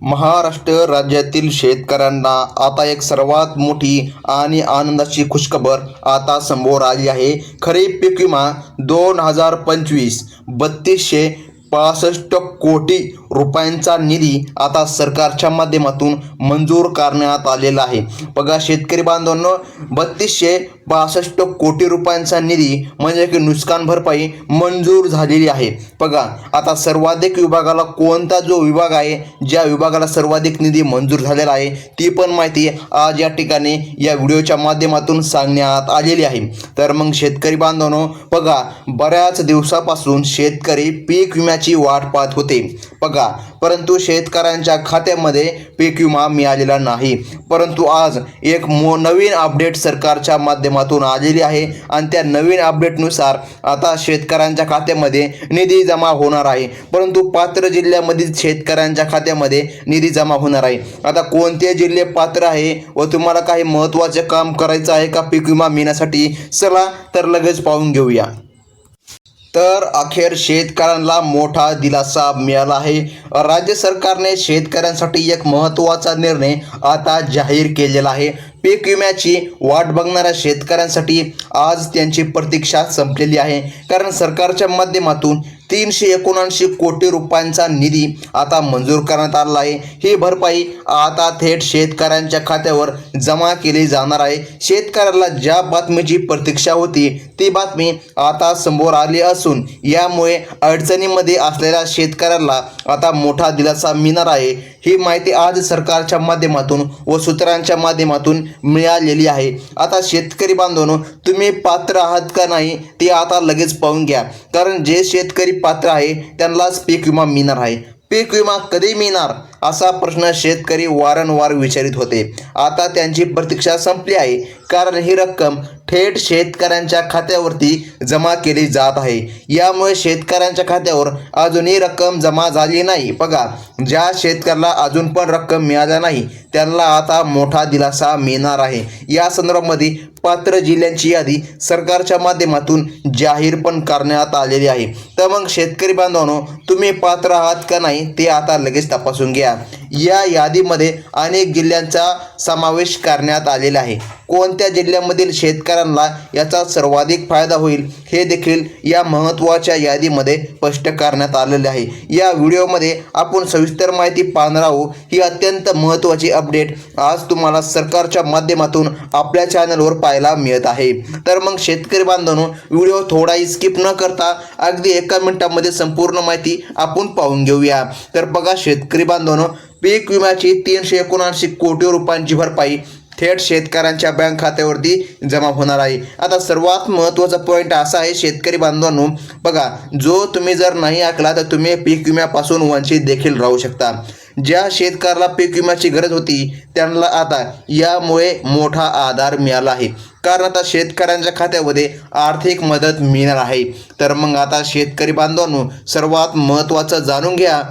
महाराष्ट्र राज्यातील शेतकऱ्यांना आता एक सर्वात मोठी आणि आनंदाची खुशखबर आता समोर आली आहे. खरीप पीक विमा दोन हजार पंचवीस बत्तीसशे पासष्ट कोटी रुपयांचा निधी आता सरकारच्या माध्यमातून मंजूर करण्यात आलेला आहे. बघा शेतकरी बांधवांनो बत्तीसशे पासष्ट कोटी रुपयांचा निधी म्हणजे की नुकसान भरपाई मंजूर झालेली आहे. बघा आता सर्वाधिक विभागाला कोणता जो विभाग आहे ज्या विभागाला सर्वाधिक निधी मंजूर झालेला आहे ती पण माहिती आज या ठिकाणी या व्हिडिओच्या माध्यमातून सांगण्यात आलेली आहे. तर मग शेतकरी बांधवांनो बघा बऱ्याच दिवसापासून शेतकरी पीक विम्याची वाट पाहत होते. बघा परंतु शेतकऱ्यांच्या खात्यामध्ये पीक विमा मिळालेला नाही. परंतु आज एक मो नवीन अपडेट सरकारच्या माध्यमातून आलेली आहे आणि त्या नवीन अपडेटनुसार आता शेतकऱ्यांच्या खात्यामध्ये निधी जमा होणार आहे. परंतु पात्र जिल्ह्यामधील शेतकऱ्यांच्या खात्यामध्ये निधी जमा होणार आहे. आता कोणते जिल्हे पात्र आहे व तुम्हाला काही महत्त्वाचे काम करायचं आहे का? पीक विमा मिळण्यासाठी चला तर लगेच पाहून घेऊया. तर अखेर शेतकऱ्यांना मोठा दिलासा मिळाला आहे. राज्य सरकारने शेतकऱ्यांसाठी एक महत्त्वाचा निर्णय आता जाहीर केलेला आहे. पीक विम्याची वाट बघणाऱ्या शेतकऱ्यांसाठी आज त्यांची प्रतीक्षा संपलेली आहे. कारण सरकारच्या माध्यमातून तीनशे एकोणऐंशी कोटी रुपयांचा निधी आता मंजूर करण्यात आला आहे. ही भरपाई आता थेट शेतकऱ्यांच्या खात्यावर जमा केली जाणार आहे. शेतकऱ्याला ज्या बातमीची प्रतीक्षा होती ती बातमी आता समोर आली असून यामुळे अडचणीमध्ये असलेल्या शेतकऱ्याला आता मोठा दिलासा मिळणार आहे. ही माहिती आज सरकारच्या माध्यमातून व सूत्रांच्या माध्यमातून मिळालेली आहे. आता शेतकरी बांधवांनो तुम्ही पात्र आहात का नाही ते आता लगेच पाहून घ्या. कारण जे शेतकरी पात्र आहे त्यांनाच पीक विमा मिळणार आहे. पीक विमा कधी मिळणार? असा प्रश्न शेतकरी वारंवार विचारित होते. आता त्यांची प्रतीक्षा संपली आहे. कारण ही रक्कम थेट शेतकऱ्यांच्या खात्यावरती जमा केली जात आहे. यामुळे शेतकऱ्यांच्या खात्यावर अजूनही रक्कम जमा झाली नाही. बघा ज्या शेतकऱ्याला अजून पण रक्कम मिळाल्या नाही त्यांना आता मोठा दिलासा मिळणार आहे. या संदर्भामध्ये पात्र जिल्ह्यांची यादी सरकारच्या माध्यमातून जाहीर पण करण्यात आलेली आहे. तर मग शेतकरी बांधवांनो तुम्ही पात्र आहात का नाही ते आता लगेच तपासून घ्या. sea, या यादीमध्ये अनेक जिल्ह्यांचा समावेश करण्यात आलेला आहे. कोणत्या जिल्ह्यामधील शेतकऱ्यांना याचा सर्वाधिक फायदा होईल हे देखील या महत्त्वाच्या यादीमध्ये स्पष्ट करण्यात आलेले आहे. या व्हिडिओमध्ये आपण सविस्तर माहिती पाहणार आहोत ही अत्यंत महत्त्वाची अपडेट आज तुम्हाला सरकारच्या माध्यमातून आपल्या चॅनलवर पाहायला मिळत आहे. तर मग शेतकरी बांधवांनो व्हिडिओ थोडाही स्किप न करता अगदी एका मिनिटामध्ये संपूर्ण माहिती आपण पाहून घेऊया. तर बघा शेतकरी बांधवांनो पीक विम्याची तीनशे एकोणऐंशी कोटी रुपयांची भरपाई थेट शेतकऱ्यांच्या बँक खात्यावरती जमा होणार आहे. आता सर्वात महत्त्वाचा पॉईंट असा आहे शेतकरी बांधवांनो बघा जो तुम्ही जर नाही ऐकला तर तुम्ही पीक विम्यापासून वंचित देखील राहू शकता. ज्या शेतकऱ्याला पीक विम्याची गरज होती त्यांना आता यामुळे मोठा आधार मिळाला आहे. कारण आता शेतकऱ्यांच्या खात्यामध्ये आर्थिक मदत मिळणार आहे. तर मग आता शेतकरी बांधवांनो सर्वात महत्त्वाचं जाणून घ्या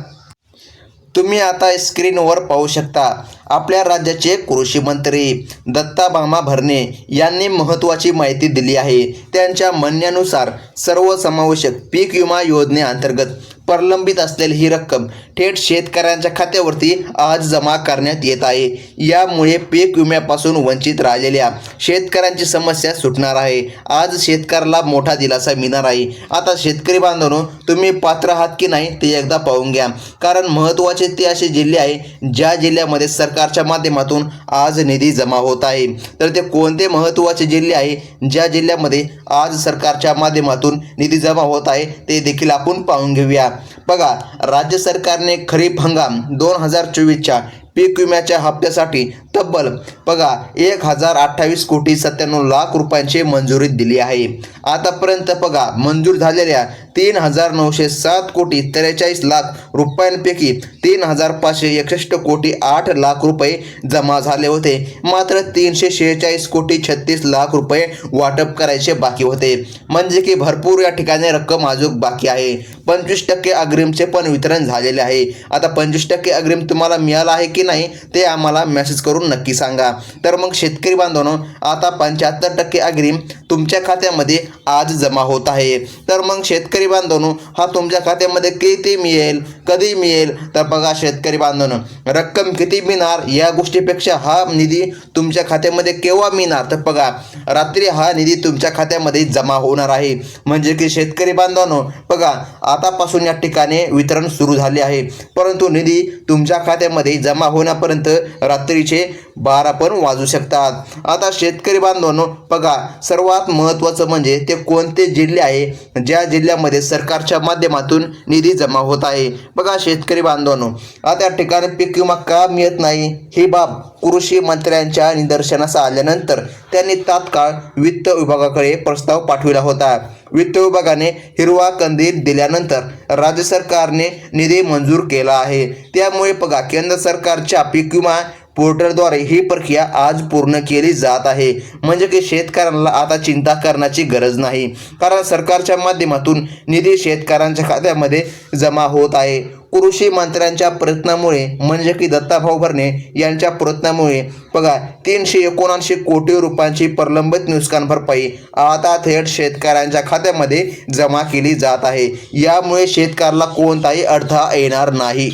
तुम्ही आता स्क्रीनवर पाहू शकता आपल्या राज्याचे कृषी मंत्री दत्ता भामा भरणे यांनी महत्त्वाची माहिती दिली आहे. त्यांच्या म्हणण्यानुसार सर्वसमावेशक पीक विमा योजनेअंतर्गत प्रलंबित असलेली ही रक्कम थेट शेतकऱ्यांच्या खात्यावरती आज जमा करण्यात येत आहे. यामुळे पीक विम्यापासून वंचित राहिलेल्या शेतकऱ्यांची समस्या सुटणार आहे. आज शेतकऱ्याला मोठा दिलासा मिळणार आहे. आता शेतकरी बांधवांनो तुम्ही पात्र आहात की नाही ते एकदा पाहून घ्या. कारण महत्त्वाचे ते असे जिल्हे आहे ज्या जिल्ह्यामध्ये सरकारच्या माध्यमातून आज निधी जमा होत आहे. तर ते कोणते महत्त्वाचे जिल्हे आहे ज्या जिल्ह्यामध्ये आज सरकारच्या माध्यमातून निधी जमा होत आहे ते देखील आपण पाहून घेऊया. बघा राज्य सरकारने खरीप हंगाम दोन हजार चोवीसच्या पीक विम्याच्या हप्त्यासाठी तब्बल. बघा एक हजार अठ्ठावीस कोटी सत्त्याण्णव लाख रुपयांची मंजुरी दिली आहे. आतापर्यंत बघा मंजूर झालेल्या तीन हजार नऊशे सात कोटी त्रेचाळीस लाख रुपयांपैकी तीन हजार पाचशे एकसष्ट कोटी आठ लाख रुपये जमा झाले होते. मात्र तीनशे शेहेचाळीस कोटी छत्तीस लाख रुपये वाटप करायचे बाकी होते. म्हणजे की भरपूर या ठिकाणी रक्कम अजून बाकी आहे. पंचवीस टक्के अग्रिमचे पण वितरण झालेले आहे. आता पंचवीस टक्के अग्रिम तुम्हाला मिळालं आहे की नाही ते आम्हाला मेसेज करून करून नक्की सांगा. तर मग शेतकरी बांधवांनो आता पंच्याहत्तर टक्के अग्रिम तुमच्या खात्यामध्ये आज जमा होत आहे. तर मग शेतकरी बांधवांनो हा तुमच्या खात्यामध्ये किती मिळेल? कधी मिळेल तर बघा शेतकरी बांधवांनो रक्कम किती मिळणार या गोष्टीपेक्षा हा निधी तुमच्या खात्यामध्ये केव्हा मिळणार? तर बघा रात्री हा निधी तुमच्या खात्यामध्ये जमा होणार आहे. म्हणजे की शेतकरी बांधवांनो बघा आतापासून या ठिकाणी वितरण सुरू झाले आहे. परंतु निधी तुमच्या खात्यामध्ये जमा होण्यापर्यंत रात्रीचे बारा पण वाजू शकतात. आता शेतकरी बांधवांनो बघा सर्वात महत्त्वाचं म्हणजे ते कोणते जिल्हे आहे? ज्या जिल्ह्यामध्ये सरकारच्या माध्यमातून निधी जमा होत आहे. बघा शेतकरी बांधवांनो आता ठिकाणी पीक विमा का मिळत नाही? ही बाब कृषी मंत्र्यांच्या निदर्शनास आल्यानंतर त्यांनी तात्काळ वित्त विभागाकडे प्रस्ताव पाठविला होता. वित्त विभागाने हिरवा कंदील दिल्यानंतर राज्य सरकारने निधी मंजूर केला आहे. त्यामुळे बघा केंद्र सरकारच्या पीक विमा पोर्टलद्वारे ही प्रक्रिया आज पूर्ण केली जात आहे. म्हणजे की शेतकऱ्यांना आता चिंता करण्याची गरज नाही. कारण सरकारच्या माध्यमातून निधी शेतकऱ्यांच्या खात्यामध्ये जमा होत आहे. कृषी मंत्र्यांच्या प्रयत्नामुळे म्हणजे की दत्ताभाऊ भरणे यांच्या प्रयत्नामुळे बघा तीनशे एकोणऐंशी कोटी रुपयांची प्रलंबित नुकसान भरपाई आता थेट शेतकऱ्यांच्या खात्यामध्ये जमा केली जात आहे. यामुळे शेतकऱ्याला कोणताही अडथळा येणार नाही.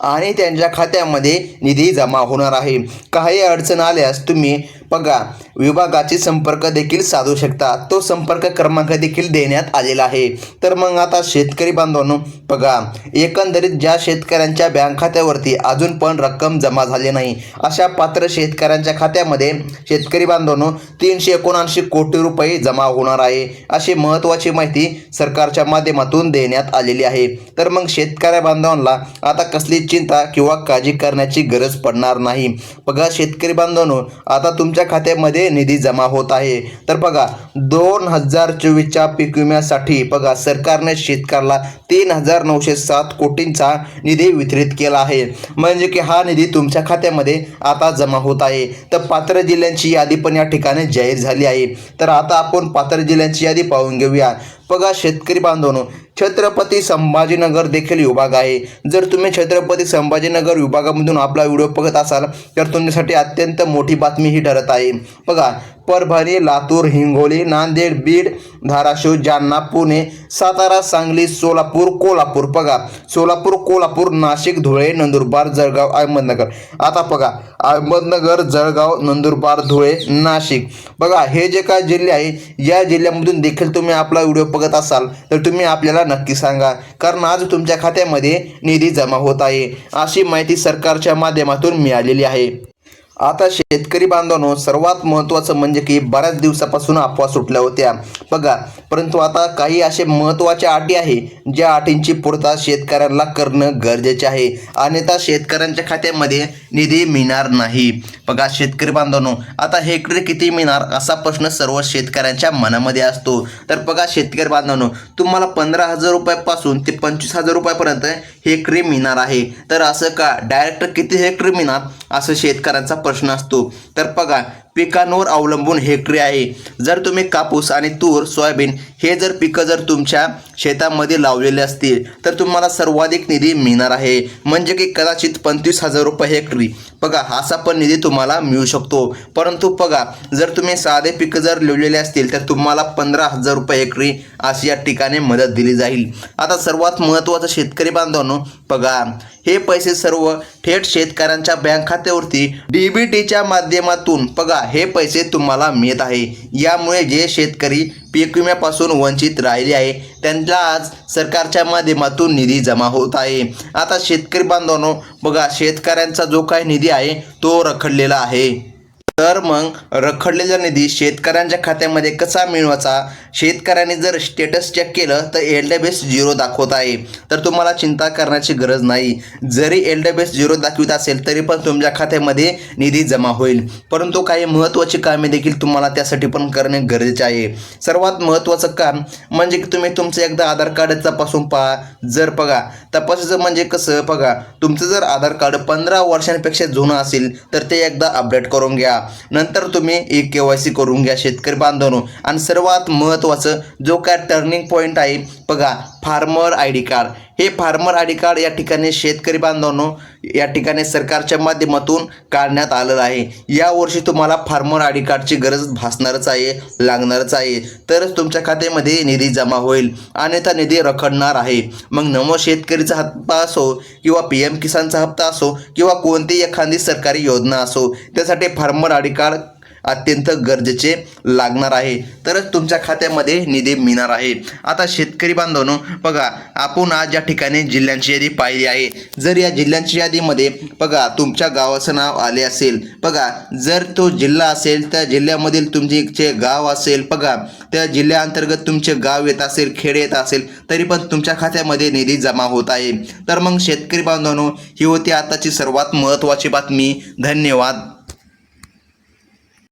आणि त्यांच्या खात्यामध्ये निधी जमा होणार आहे. काही अडचण आल्यास तुम्ही बघा विभागाची संपर्क देखील साधू शकता तो संपर्क क्रमांक देखील देण्यात आलेला आहे. तर मग आता शेतकरी बांधवांनो बघा एकंदरीत ज्या शेतकऱ्यांच्या बँक खात्यावरती अजून पण रक्कम जमा झाली नाही अशा पात्र शेतकऱ्यांच्या खात्यामध्ये शेतकरी बांधवांनो तीनशे एकोणऐंशी कोटी रुपये जमा होणार आहे अशी महत्त्वाची माहिती सरकारच्या माध्यमातून देण्यात आलेली आहे. तर मग शेतकऱ्या बांधवांना आता कसली चिंता किंवा काळजी करण्याची गरज पडणार नाही. बघा शेतकरी बांधवांनो आता तुमच्या तुमच्या खात्यामध्ये निधी जमा होत आहे. तर बघा दोन हजार चोवीसच्या पीक विम्यासाठी बघा सरकारने शेतकऱ्याला तीन हजार नऊशे सात कोटींचा निधी वितरित केला आहे. म्हणजे की हा निधी तुमच्या खात्यामध्ये आता जमा होत आहे. तर पात्र जिल्ह्यांची यादी पण या ठिकाणी जाहीर झाली आहे. तर आता आपण पात्र जिल्ह्यांची यादी पाहून घेऊया. बघा शेतकरी बांधवांनो छत्रपती संभाजीनगर देखील विभाग आहे. जर तुम्ही छत्रपती संभाजीनगर विभागामधून आपला व्हिडिओ बघत असाल तर तुमच्यासाठी अत्यंत मोठी बातमी ही ठरत आहे. बघा परभणी लातूर हिंगोली नांदेड बीड धाराशिव जालना पुणे सातारा सांगली सोलापूर कोल्हापूर. बघा सोलापूर कोल्हापूर नाशिक धुळे नंदुरबार जळगाव अहमदनगर. आता बघा अहमदनगर जळगाव नंदुरबार धुळे नाशिक. बघा हे जे काय जिल्हे आहे या जिल्ह्यामधून देखील तुम्ही आपला व्हिडिओ बघत असाल तर तुम्ही आपल्याला नक्की सांगा. कारण आज तुमच्या खात्यामध्ये निधी जमा होत आहे. अशी माहिती सरकारच्या माध्यमातून मिळालेली आहे. आता शेतकरी बांधवांनो सर्वात महत्त्वाचं म्हणजे की बऱ्याच दिवसापासून अफवा सुटल्या होत्या. बघा परंतु आता काही असे महत्त्वाच्या अटी आहे ज्या अटींची पूर्तता शेतकऱ्यांना करणं गरजेचे आहे. अन्यथा शेतकऱ्यांच्या खात्यामध्ये निधी मिळणार नाही. बघा शेतकरी बांधवांनो आता हेक्टरी किती मिळणार असा प्रश्न सर्व शेतकऱ्यांच्या मनामध्ये असतो. तर बघा शेतकरी बांधवांनो तुम्हाला पंधरा हजार रुपयापासून ते पंचवीस हजार रुपयापर्यंत हेक्टरी मिळणार आहे. तर असं का डायरेक्ट किती हेक्टरी मिळणार? असं शेतकऱ्यांचा प्रश्न असतो. तर बघा पिकांवर अवलंबून हेक्टरी आहे. जर तुम्ही कापूस आणि तूर सोयाबीन हे जर पिकं जर तुमच्या शेतामध्ये लावलेले असतील तर तुम्हाला सर्वाधिक निधी मिळणार आहे. म्हणजे की कदाचित पंचवीस हजार रुपये हेक्टरी बघा असा पण निधी तुम्हाला मिळू शकतो. परंतु बघा जर तुम्ही साधे पिकं जर लिवलेले असतील तर तुम्हाला पंधरा हजार रुपये हेक्टरी अशी या ठिकाणी मदत दिली जाईल. आता सर्वात महत्त्वाचं शेतकरी बांधवांनो बघा हे पैसे सर्व थेट शेतकऱ्यांच्या बँक खात्यावरती डीबीटीच्या माध्यमातून बघा हे पैसे तुम्हाला मिळत आहे. यामुळे जे शेतकरी पीक विम्यापासून वंचित राहिले आहे त्यांना आज सरकारच्या माध्यमातून निधी जमा होत आहे. आता शेतकरी बांधवांनो बघा शेतकऱ्यांचा जो काही निधी आहे तो रखडलेला आहे. तर मग रखडलेला निधी शेतकऱ्यांच्या खात्यामध्ये कसा मिळवायचा? शेतकऱ्यांनी जर स्टेटस चेक केलं तर एल डब्ल्यू झिरो दाखवत आहे. तर तुम्हाला चिंता करण्याची गरज नाही. जरी एल डब्ल्यू झिरो दाखवित असेल तरी पण तुमच्या खात्यामध्ये निधी जमा होईल. परंतु काही महत्त्वाची कामे देखील तुम्हाला त्यासाठी पण करणे गरजेचे आहे. सर्वात महत्त्वाचं काम म्हणजे की तुम्ही तुमचं एकदा आधार कार्ड तपासून पहा. जर बघा तपासायचं म्हणजे कसं? बघा तुमचं जर आधार कार्ड पंधरा वर्षांपेक्षा जुनं असेल तर ते एकदा अपडेट करून घ्या. नंतर तुम्ही एक के वाय सी करून घ्या शेतकरी बांधवांनो. आणि सर्वात महत्त्वाचं जो काय टर्निंग पॉईंट आहे बघा फार्मर आय डी कार्ड. हे फार्मर आय डी कार्ड या ठिकाणी शेतकरी बांधवांनो या ठिकाणी सरकारच्या माध्यमातून काढण्यात आलेलं आहे. यावर्षी तुम्हाला फार्मर आय डी कार्डची गरज भासणारच आहे लागणारच आहे. तरच तुमच्या खात्यामध्ये निधी जमा होईल आणि त्या निधी रखडणार आहे. मग नमो शेतकरीचा हप्ता असो किंवा पी एम किसानचा हप्ता असो किंवा कोणतीही एखादी सरकारी योजना असो त्यासाठी फार्मर आय डी कार्ड अत्यंत गरजेचे लागणार आहे. तरच तुमच्या खात्यामध्ये निधी मिळणार आहे. आता शेतकरी बांधवांनो बघा आपण आज या ठिकाणी जिल्ह्यांची यादी पाहिली आहे. जर या जिल्ह्यांच्या यादीमध्ये बघा तुमच्या गावाचं नाव आले असेल बघा जर तो जिल्हा असेल त्या जिल्ह्यामधील तुमचे जे गाव असेल बघा त्या जिल्ह्याअंतर्गत तुमचे गाव येत असेल खेडे येत असेल तरी पण तुमच्या खात्यामध्ये निधी जमा होत आहे. तर मग शेतकरी बांधवांनो ही होती आताची सर्वात महत्त्वाची बातमी. धन्यवाद.